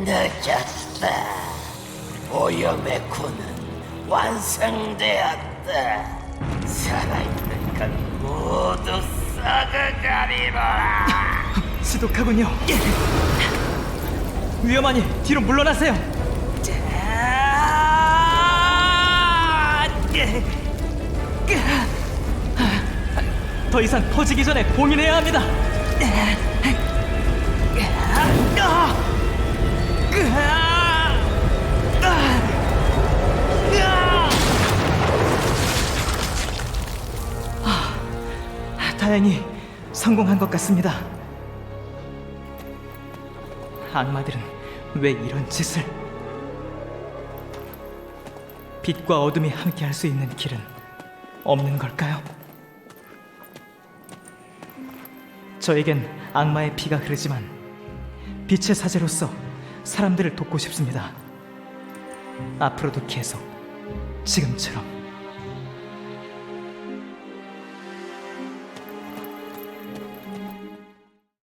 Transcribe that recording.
늦었다. 오염의 군은 완성되었다. 살아있는 건 모두 썩어가리라. 지독하군요. 위험하니 뒤로 물러나세요. 더 이상 퍼지기 전에 봉인해야 합니다. 다행히 성공한 것 같습니다. 악마들은 왜 이런 짓을? 빛과 어둠이 함께 할 수 있는 길은 없는 걸까요? 저에겐 악마의 피가 흐르지만 빛의 사제로서 사람들을 돕고 싶습니다. 앞으로도 계속 지금처럼